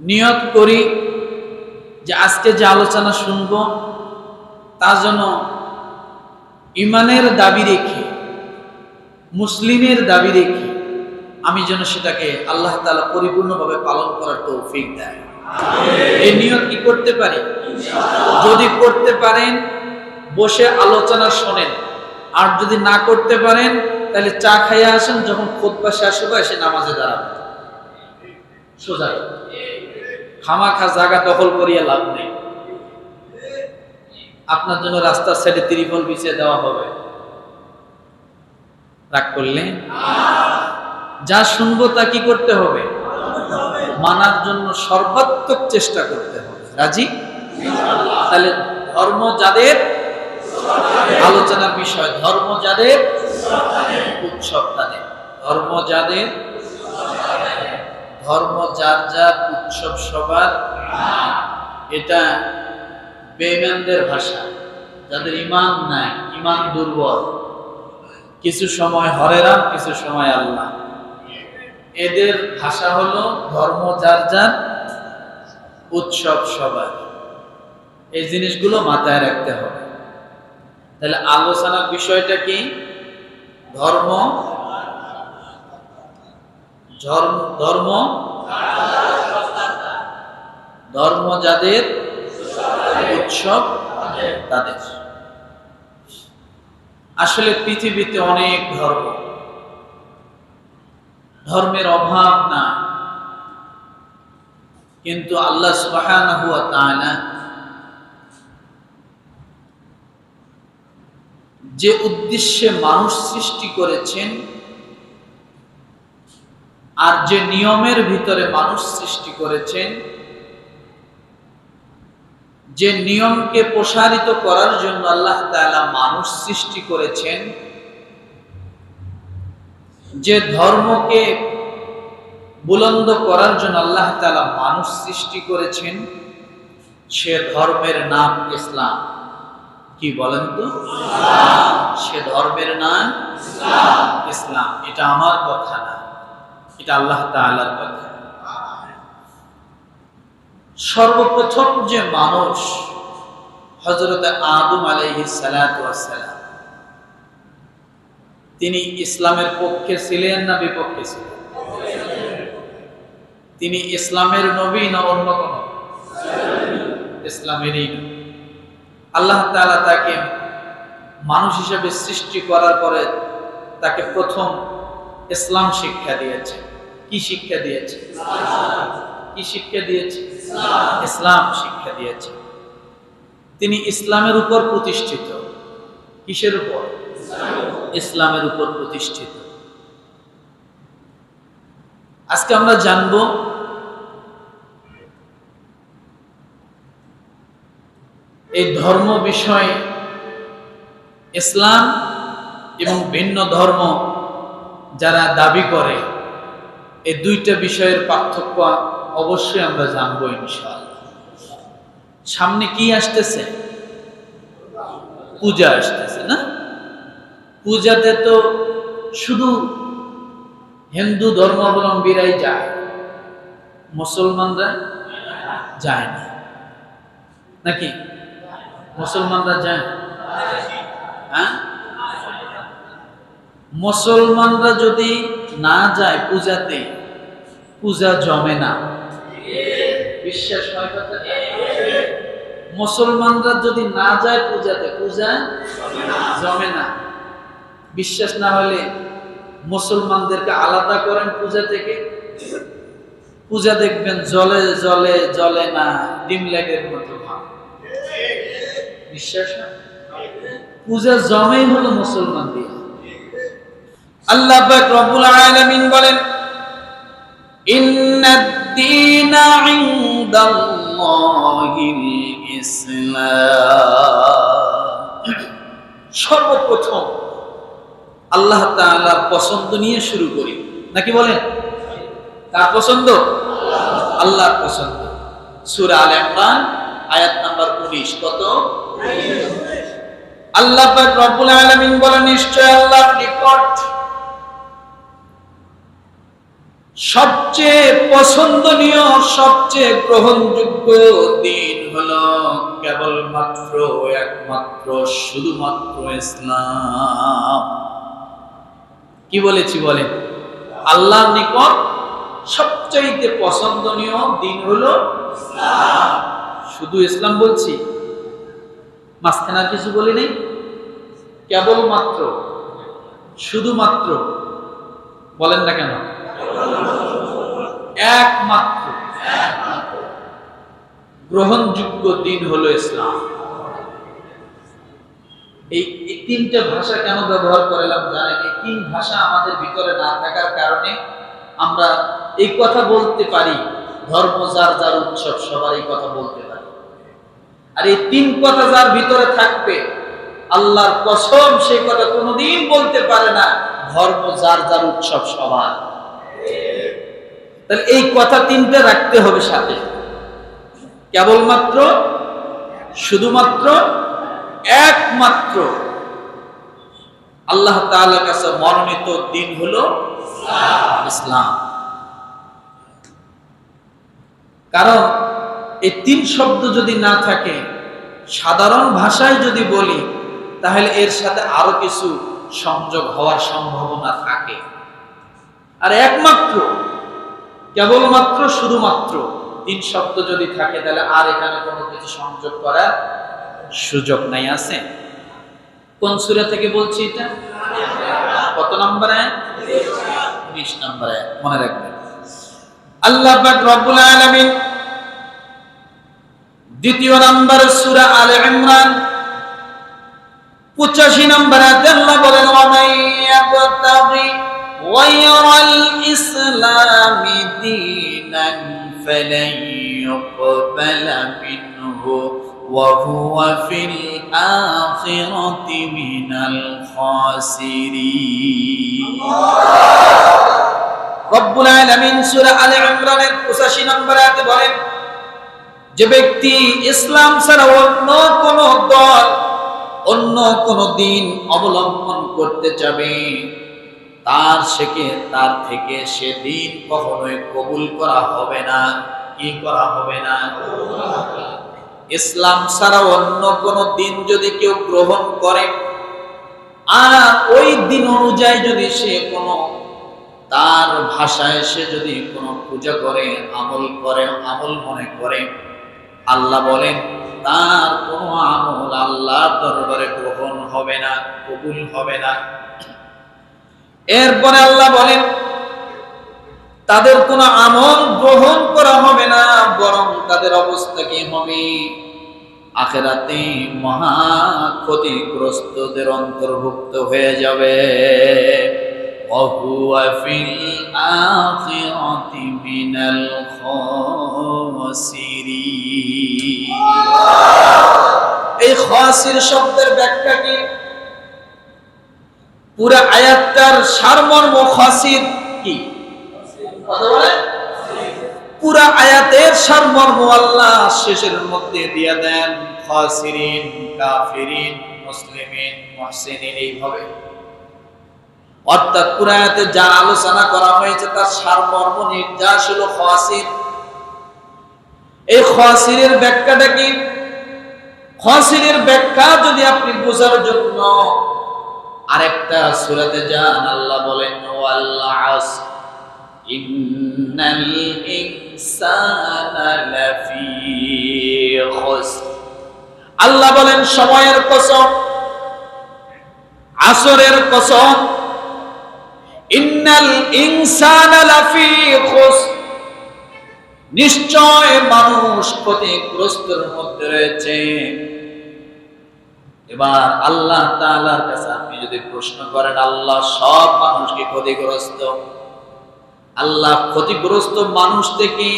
নিয়ত করি যে আজকে যে আলোচনা শুনব তা যেন ইমানের দাবি রেখে মুসলিমের দাবি রেখে আমি যেন সেটাকে আল্লাহ তাআলা পরিপূর্ণভাবে পালন করার তৌফিক দেয়। এই নিয়ত কি করতে পারি? যদি করতে পারেন বসে আলোচনা শোনেন। আর যদি না করতে পারেন তাহলে চা খাইয়ে আসেন যখন খোদবা শেষ হবে এসে নামাজে দাঁড়াবেন। সোজা। খামাখা জায়গা দখল করিয়া লাভ নেই। আপনার জন্য রাস্তার সাইডে ত্রিপল বিছিয়ে দেওয়া হবে। রাগ করলে? যা শুনব তা কি করতে হবে? মানার জন্য সর্বাত্মক চেষ্টা করতে হবে। রাজি? তাহলে ধর্ম যাদের? আলোচনার বিষয়, ধর্ম যাদের? উৎসব তাদের। ধর্ম যাদের? ধর্ম, যার যার উৎসব সবার, এটা বেইমানদের ভাষা, যাদের ইমান নাই ইমান দুর্বল। কিছু সময় হরে রাম কিছু সময় আল্লাহ। এদের ভাষা হলো ধর্ম, যার যার উৎসব সবার। এই জিনিসগুলো মাথায় রাখতে হবে। তাহলে আলোচনার বিষয়টা কি? ধর্ম ধর্ম ধর্ম? যাদের? উৎসব তাদের। আসলে পৃথিবীতে অনেক ধর্ম। ধর্মের অভাব না। কিন্তু আল্লাহ সুবহানাহু ওয়া তাআলা যে উদ্দেশ্যে মানুষ সৃষ্টি করেছেন আর যে নিয়মের ভিতরে মানুষ সৃষ্টি করেছেন, যে নিয়মকে প্রসারিত করার জন্য আল্লাহ তাআলা মানুষ সৃষ্টি করেছেন, যে ধর্মকে বুলন্দ করার জন্য আল্লাহ তাআলা মানুষ সৃষ্টি করেছেন, সে ধর্মের নাম ইসলাম। কি বলেন তো? সে ধর্মের নাম ইসলাম। এটা আমার কথা না। এটা আল্লাহ তাআলার কথা। সর্বপ্রথম যে মানুষ হজরত আদম আলাইহিস সালাম, তিনি ইসলামের পক্ষে ছিলেন না বিপক্ষে ছিলেন? তিনি ইসলামের নবী না অন্য কোন? ইসলামেরই আল্লাহ তাআলা তাকে মানুষ হিসেবে সৃষ্টি করার পরে তাকে প্রথম ইসলাম শিক্ষা দিয়েছে কি শিক্ষা দিয়েছে? কি শিক্ষা দিয়েছে? ইসলাম শিক্ষা দিয়েছে। তিনি ইসলামের উপর প্রতিষ্ঠিত। কিসের উপর? ইসলামের উপর প্রতিষ্ঠিত। আজকে আমরা জানব এই ধর্ম বিষয়ে ইসলাম এবং ভিন্ন ধর্ম যারা দাবি করে এই দুইটা বিষয়ের পার্থক্য অবশ্যই আমরা জানব ইনশাআল্লাহ। সামনে কি আসতেছে? পূজা আসতেছে, না? পূজাতে তো শুধু হিন্দু ধর্মাবলম্বীরাই যায়, মুসলমানরা যায় না। নাকি? মুসলমানরা যায় হ্যাঁ? মুসলমানরা যদি না যায় পূজাতে পূজা জমে না। বিশ্বাস হয় কথাটা? মুসলমানরা যদি না যায় পূজাতে, পূজা জমে না। বিশ্বাস না হলে মুসলমানদেরকে আলাদা করেন পূজা থেকে? পূজা দেখবেন জলে জলে জলে না, ডিম লেগের মতো বিশ্বাস না? পূজা জমেই হলো মুসলমান দিয়ে আল্লাহ পাক রব্বুল আলামিন বলেন ইন্নাদ-দীনা ইনদাল্লাহিল ইসলাম। সর্বপ্রথম আল্লাহ তাআলার পছন্দ নিয়ে শুরু করি। নাকি বলেন? কার পছন্দ? আল্লাহর পছন্দ। সূরা আলে ইমরান, আয়াত নাম্বার 19 কত? আল্লাহ পাক রব্বুল আলামিন বলেন, নিশ্চয় আল্লাহর নিকট সবচেয়ে পছন্দনীয়, সবচেয়ে গ্রহণযোগ্য দিন হলো কেবলমাত্র একমাত্র শুধুমাত্র ইসলাম। কি বলেছি বলেন? আল্লাহ নিকট সবচাইতে পছন্দনীয় দিন হলো শুধু ইসলাম বলছি? মাঝখানে আর কিছু বলি নেই? কেবলমাত্র, শুধুমাত্র, বলেন না কেন? একমাত্র গ্রহণযোগ্য দিন হলো ইসলাম। এই ভাষা কেন ব্যবহার করলাম জানেন? এই তিন ভাষা আমাদের ভিতরে না থাকার কারণে আমরা এই কথা বলতে পারি, ধর্ম যার যার উৎসব, সবার এই কথা বলতে পারি। আর এই তিন কথা যার ভিতরে থাকবে, আল্লাহর কসম সেই কথা কোনোদিন বলতে পারে না, ধর্ম যার যার উৎসব, সবার। তাহলে এই কথা তিনটে রাখতে হবে সাথে। কেবলমাত্র, শুধুমাত্র, একমাত্র আল্লাহ তাআলার কাছে মনোনীত দিন হলো ইসলাম। কারণ এই তিন শব্দ যদি না থাকে, সাধারণ ভাষায় যদি বলি, তাহলে এর সাথে আরও কিছু সংযোগ হওয়ার সম্ভাবনা থাকে। আর একমাত্র, কেবলমাত্র শুধুমাত্র তিন শব্দ যদি থাকে, তাহলে আর এখানে কোনো কিছু সংযোগ করার সুযোগ নাই, আছে? কোন সুরা থেকে বলছি এটা? কত নম্বরে বিশ নম্বরে মনে রাখবেন। আল্লাহ রব্বুল আলামিন দ্বিতীয় নম্বর সূরা আলে ইমরান 85 নম্বর আল্লাহ বলেন ওয়া মাইয়াবতাগি গায়রাল ইসলামি দীনান فلن يقبل منه وهو في الآخرة من الخاسرين রব্বুল আলামিন সূরা আলে ইমরানের 85 নম্বর আয়াতে বলেন যে ব্যক্তি ইসলাম ছাড়া অন্য কোন দল অন্য কোন দিন অবলম্বন করতে চাবে তার থেকে তার থেকে সে দিন কখনোই কবুল করা হবে না। কি করা হবে না? ইসলাম ছাড়া অন্য কোন দিন যদি কেউ গ্রহণ করে, আর ওই দিন অনুযায়ী যদি সে কোনো, তার ভাষায় সে যদি কোনো পূজা করে, আমল করে, আমল মনে করে, আল্লাহ বলেন, তার কোনো আমল আল্লাহর দরবারে গ্রহণ হবে না, কবুল হবে না। এরপরে আল্লাহ বলেন, তাদের কোন আমল গ্রহণ করা হবে না, বরং তাদের অবস্থা কি হবে? আখেরাতে মহা ক্ষতিগ্রস্তদের অন্তর্ভুক্ত হয়ে যাবে। এই খসির শব্দের ব্যাখ্যা কি? পুরা আয়াতটার সারমর্ম খাসির কি? পুরা আয়াতের সারমর্ম আল্লাহ শেষের মধ্যে দিয়ে দেন, খাসিরিন, কাফিরিন, মুসলিমিন, মুহসিনিন, এইভাবে। অর্থাৎ পুরা আয়াতে যা আলোচনা করা হয়েছে তার সারমর্ম নির্যাস হলো খাসির। এই খাসিরের ব্যাখ্যাটা কি? খাসিরের ব্যাখ্যা যদি আপনি বোঝার জন্য আরেকটা সূরাতে যান, আল্লাহ বলেন ও আল্লাহ আস ইন্নাল ইনসানা লাফি আল্লাহ বলেন, সময়ের কসম, আসরের কসম, ইন্নাল ইনসানা লাফি খুসর। নিশ্চয় মানুষ ক্ষতিগ্রস্তের মধ্যে রয়েছে। এবার আল্লাহ তাআলার কাছে আপনি যদি প্রশ্ন করেন, আল্লাহ সব মানুষকে ক্ষতিগ্রস্ত। আল্লাহ ক্ষতিগ্রস্ত মানুষ থেকে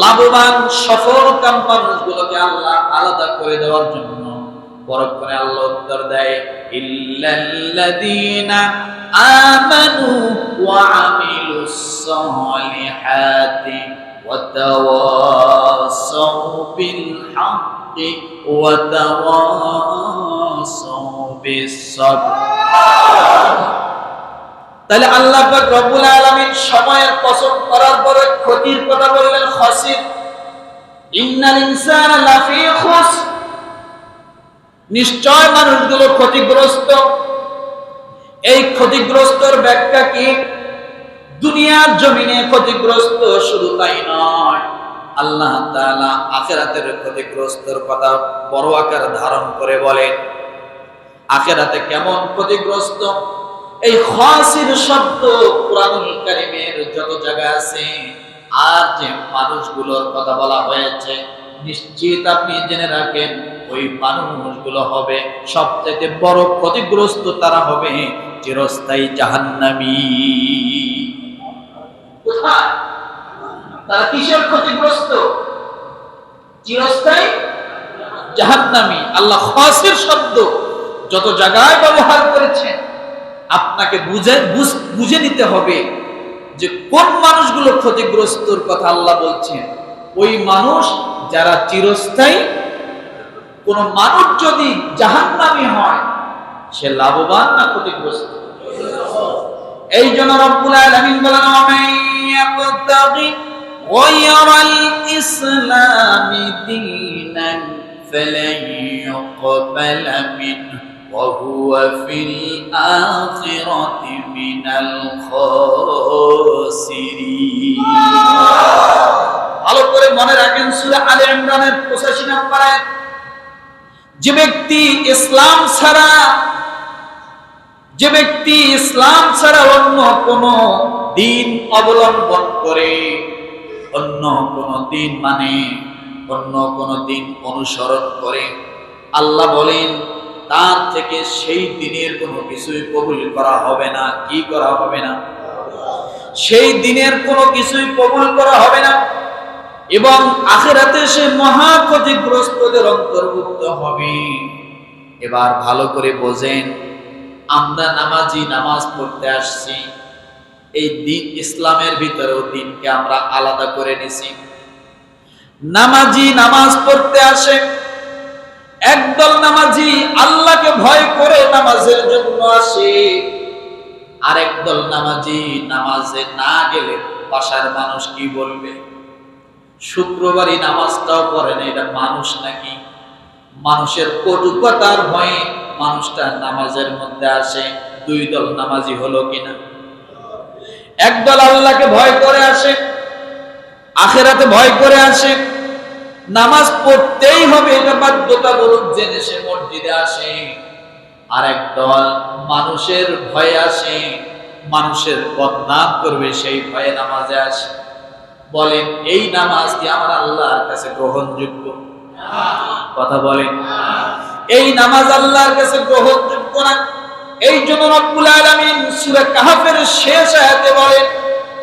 লাভবান সফলকাম মানুষগুলোকে আল্লাহ আলাদা করে দেওয়ার জন্য আল্লাহ উত্তর দেয় আমানু ওয়া তাওয়াসাউ বিস সাবর তাহলে আল্লাহ পাক রব্বুল আলামিন সময়ের কসম করার পরে ক্ষতির কথা বললেন, খাসির। ইন্নাল ইনসানা লাফি খুসর নিশ্চয় মানুষগুলো ক্ষতিগ্রস্ত। এই ক্ষতিগ্রস্তর ব্যাখ্যা কি? দুনিয়ার জমিনে ক্ষতিগ্রস্ত শুধু তাই নয়। আল্লাহ আখেরাতের ক্ষতিগ্রস্তর কথা বড় আকার ধারণ করে বলেন আখেরাতে কেমন ক্ষতিগ্রস্ত? এই খাসির শব্দ কোরআনুল যত জায়গা আছে, আর যে মানুষগুলোর কথা বলা হয়েছে, নিশ্চিত আপনি জেনে রাখেন, ওই মানুষগুলো হবে সবচেয়ে বড় ক্ষতিগ্রস্ত তারা হবে চিরস্থায়ী জাহান্নামী। তারা কিসের ক্ষতিগ্রস্ত? চিরস্থায়ী? জাহান্নামী। আল্লাহ খাসির শব্দ যত জায়গায় ব্যবহার করেছেন, আপনাকে বুঝে নিতে হবে যে কোন মানুষগুলো ক্ষতিগ্রস্তর কথা আল্লাহ বলছেন। ওই মানুষ যারা চিরস্থায়ী, কোন মানুষ যদি জাহান্নামী হয়, সে লাভবান না ক্ষতিগ্রস্ত। এই জন্য রব্বুল আলামিন বলেন ওয়ামান গায়রাল ইসলামি দীনান ফলান ইউকবালা মিনহু ওয়া হুয়া ফিল আখিরাতি মিনাল খাসিরিন ভালো করে মনে রাখেন, সূরা আলে ইমরানের 85 নম্বর, যে ব্যক্তি ইসলাম ছাড়া, যে ব্যক্তি ইসলাম ছাড়া অন্য কোন দিন অবলম্বন করে। অন্য কোন দিন মানে অন্য কোন দিন অনুসরণ করে। আল্লাহ বলেন, তার থেকে সেই দিনের কোনো কিছুই কবুল করা হবে না। কি করা হবে না? সেই দিনের কোনো কিছুই কবুল করা হবে না। এবং আখেরাতে সে মহা ক্ষতিগ্রস্তদের অন্তর্ভুক্ত হবে। এবার ভালো করে বোঝেন, আমরা নামাজি নামাজ পড়তে আসছি। এই দিন ইসলামের ভিতরেও দিনকে আমরা আলাদা করে নিছি। নামাজি নামাজ পড়তে আসে। একদল নামাজি আল্লাহকে ভয় করে নামাজের জন্য আসে। আরেক দল নামাজি নামাজে না গেলে বাসার মানুষ কি বলবে? শুক্রবারই নামাজটাও পড়ে না, এটা মানুষ নাকি? মানুষের কটুকতার ভয়ে মানুষটা নামাজের মধ্যে আসে। দুই দল নামাজি হলো কিনা? একদল আল্লাহকে ভয় করে আসে, আখেরাতে ভয় করে আসে। নামাজ পড়তেই হবে, এটা বাধ্যতামূলক জেনে সে মসজিদে আসে। আর একদল মানুষের ভয়ে আসে, মানুষের বদনাম করবে সেই ভয়ে নামাজে আসে। বলেন, এই নামাজ কি আমার আল্লাহর কাছে গ্রহণযোগ্য? কথা বলেন। এই নামাজ আল্লাহর কাছে গ্রহণযোগ্য না? এই জন্য রব্বুল আলামিন সূরা কাহফের শেষ আয়াতে বলেন,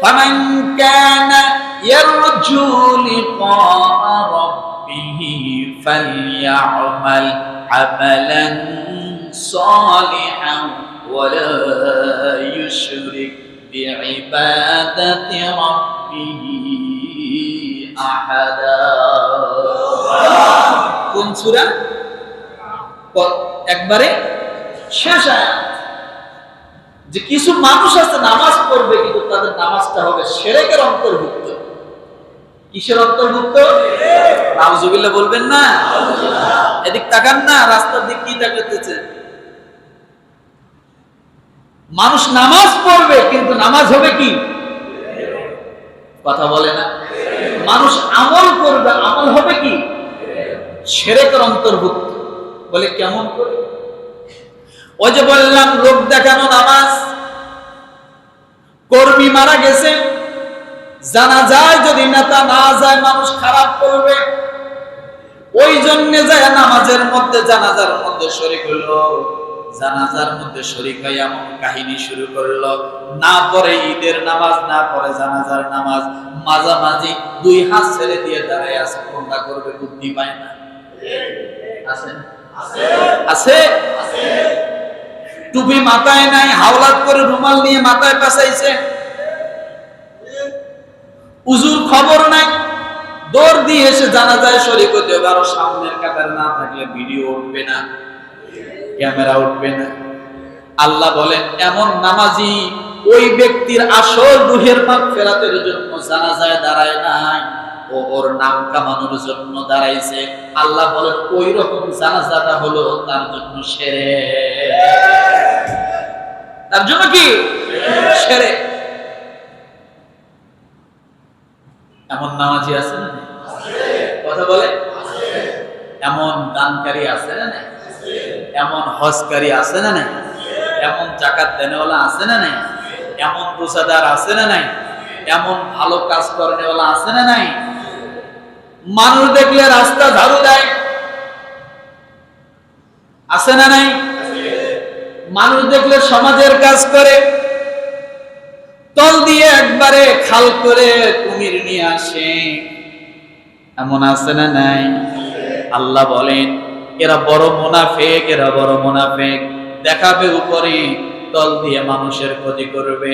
ফামান কানা ইয়ারজু লিকা রাব্বিহি ফালইআমাল আমালান সালিহান ওয়ালা ইউশরিক বিইবাদাতি রাব্বিহি আহাদা। কোন সূরা? একবারে শেষ আয়াত যে কিছু মানুষ আছে, নামাজ পড়বে, কিন্তু তাদের নামাজটা হবে সেরেকের অন্তর্ভুক্ত। কিসের অন্তর্ভুক্ত? বলবেন না। এদিক তাকান না, রাস্তার দিক কি মানুষ নামাজ পড়বে, কিন্তু নামাজ হবে কি? কথা বলে না। মানুষ আমল করবে, আমল হবে কি? সেরেকের অন্তর্ভুক্ত। বলে কেমন করে? ওই যে বললাম লোক দেখানো নামাজ। কর্মী মারা গেছে। জানা যায় যদি নেতা না যায় মানুষ খারাপ করবে। ওই জন্য যায় নামাজের মধ্যে জানাজার মধ্যে শরিক হলো। জানাজার মধ্যে শরিক হয়ে এমন কাহিনী শুরু করল। না পরে ঈদের নামাজ না পরে জানাজার নামাজ। মাঝামাঝি দুই হাত ছেড়ে দিয়ে দাঁড়ায় আছে কোনটা করবে বুদ্ধি পায় না। আছে। না? আছে। টুপি মাথায় নাই, হাওলাত করে রুমাল নিয়ে মাথায় পাশাইছে উজুর খবর নাই। দৌড় দিয়ে এসে জানা যায় শরীর হতে হবে, আরও সামনের কাতার না থাকলে ভিডিও উঠবে না, ক্যামেরা উঠবে না। আল্লাহ বলেন, এমন নামাজি ওই ব্যক্তির আসল রুহের মাগ ফেরাতের জন্য জানা যায় দাঁড়ায় নাই। ও ওর নাম কামানোর জন্য দাঁড়াইছে। আল্লাহ বলেন ওই রকম জানাজাটা হলো তার জন্য সেরে। তার জন্য কি? সেরে। এমন নামাজি আছে না কথা বলে? এমন দানকারী আছে না এমন হজকারী আছে না নাই? এমন জাকাত দেনেওয়ালা আছে না নাই? এমন রোজাদার আছে না নাই? এমন ভালো কাজ করেনেওয়ালা আছে না নাই? মানুষ দেখলে রাস্তা ঝাড়ু দেয়। আছে না নাই? মানুষ দেখলে সমাজের কাজ করে। তল দিয়ে একবারে খাল করে কুমির নিয়ে আসে। এমন আছে না নাই? আল্লাহ বলেন, এরা বড় মোনাফেক, এরা বড় মোনাফেক। দেখাবে উপরে, তল দিয়ে মানুষের ক্ষতি করবে।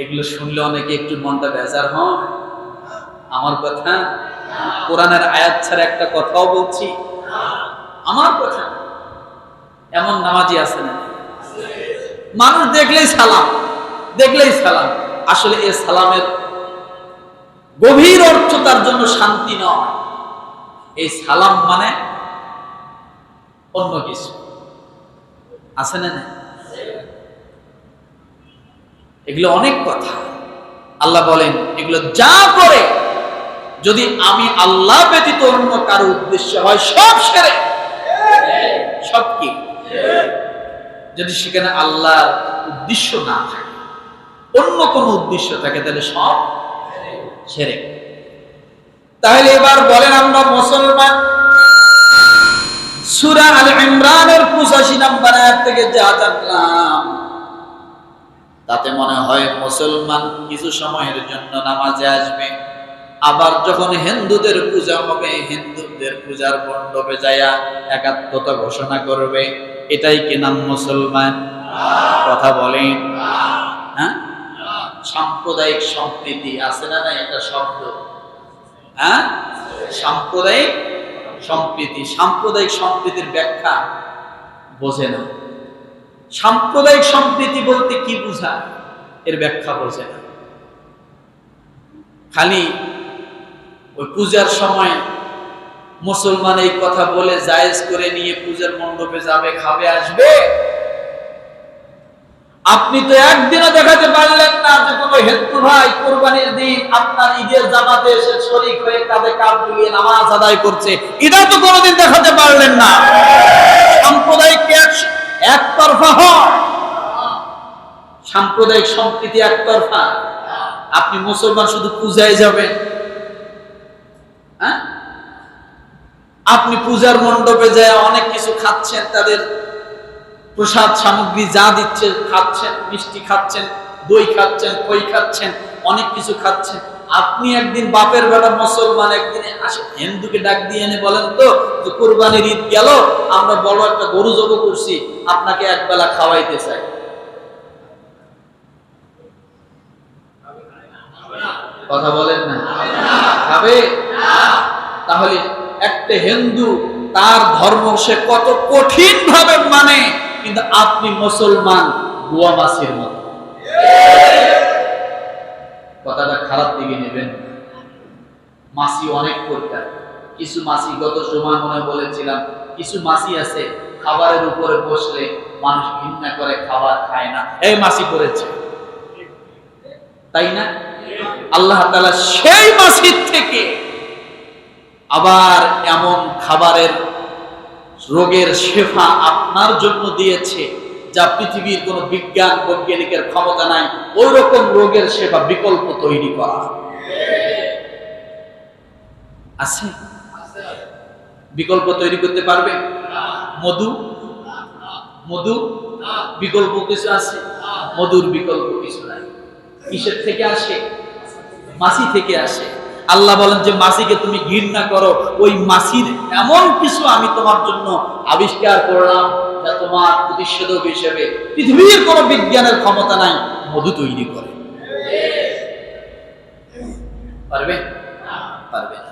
এগুলো শুনলে অনেকে একটু মনটা বেজার হয়। আমার কথা, কোরআনের আয়াত ছাড়া একটা কথাও বলছি? আমার কথা? এমন নামাজি আছে না? মানুষ দেখলেই সালাম দেখলেই সালাম। আসলে এ সালামের গভীর অর্থ তার জন্য শান্তি নয়। এই সালাম মানে অন্য কিছু। আছে না এগুলো অনেক কথা। আল্লাহ বলেন, এগুলো যা করে, যদি আমি আল্লাহ ব্যতীত অন্য কারও উদ্দেশ্য হয়, সব সেরে। সব কি? যদি সেখানে আল্লাহর উদ্দেশ্য না থাকে, অন্য কোন উদ্দেশ্য থাকে, তাহলে সব সেরে। তাহলে এবার বলেন আমরা মুসলমান। সুরা আল ইমরানের পঁচাশি নাম্বার থেকে যা জানলাম। তাতে মনে হয় মুসলমান কিছু সময়ের জন্য নামাজে আসবে। আবার যখন হিন্দুদের পূজা হবে, হিন্দুদের পূজার মণ্ডপে যায়া একাত্মতা ঘোষণা করবে। এটাই কি নাম মুসলমান? কথা বলেন। হ্যাঁ? সাম্প্রদায়িক সম্প্রীতি আছে না না একটা শব্দ? হ্যাঁ? সাম্প্রদায়িক সম্প্রীতি। সাম্প্রদায়িক সম্প্রীতির ব্যাখ্যা বোঝে না। সাম্প্রদায়িক সম্প্রীতি বলতে কি বোঝায় এর ব্যাখ্যা বোঝে না। খালি ওই পূজার সময় মুসলমান এই কথা বলে জায়েজ করে নিয়ে পূজার মণ্ডপে যাবে, খাবে, আসবে। আপনি তো একদিনও দেখাতে পারলেন না যে কোনো হেতু ভাই কোরবানির দিন আপনার ঈদের জামাতে এসে শরিক হয়ে কাঁধে কাপ দুলিয়ে নামাজ আদায় করছে। এটা তো কোনোদিন দেখাতে পারলেন না। সাম্প্রদায়িক একতরফা হয় সাম্প্রদায়িক সম্প্রীতি একতরফা। আপনি মুসলমান শুধু পূজায় যাবেন। হ্যাঁ? আপনি পূজার মণ্ডপে যায় অনেক কিছু খাচ্ছেন, তাদের প্রসাদ সামগ্রী যা দিচ্ছে খাচ্ছেন, মিষ্টি খাচ্ছেন, দই খাচ্ছেন, খই খাচ্ছেন, অনেক কিছু খাচ্ছেন। আপনি একদিন বাপের বেটা মুসলমান, একদিন হিন্দুকে ডাক দিয়ে এনে বলেন তো যে, কোরবানির ঈদ গেল, আমরা বড় একটা গরু জব করছি, আপনাকে একবেলা খাওয়াইতে চাই। কথা বলেন না। খাবে? তাহলে একটা হিন্দু, তার ধর্ম সে কত কঠিন ভাবে মানে কিন্তু আপনি মুসলমান গোয়া মাসির মতো। কথাটা খারাপ দিকে নেবেন। মাসি অনেক প্রকার। কিছু মাসি গত সময় মনে বলেছিলাম, কিছু মাসি আছে খাবারের উপরে বসলে মানুষ ঘৃণা করে, খাবার খায় না। এই মাসি করেছে। তাই না? আল্লাহ সেই মাসির থেকে আবার এমন খাবারের রোগের শেফা আপনার জন্য দিয়েছে। যা পৃথিবীর কোনো বিজ্ঞান, বৈজ্ঞানিকের ক্ষমতা নাই ওই রকম রোগের সেবা বিকল্প তৈরি করা। আছে? বিকল্প তৈরি করতে পারবে? মধু? মধু? বিকল্প কিছু আছে? মধুর বিকল্প কিছু নাই। কিসের থেকে আসে? মাসি থেকে আসে। আল্লাহ বলেন যে মাসিকে তুমি ঘৃণা করো। ওই মাসির এমন কিছু আমি তোমার জন্য আবিষ্কার করলাম। যা তোমার প্রতিষেধক হিসেবে। পৃথিবীর কোনো বিজ্ঞানের ক্ষমতা নাই মধু তৈরি করে। পারবে? পারবে।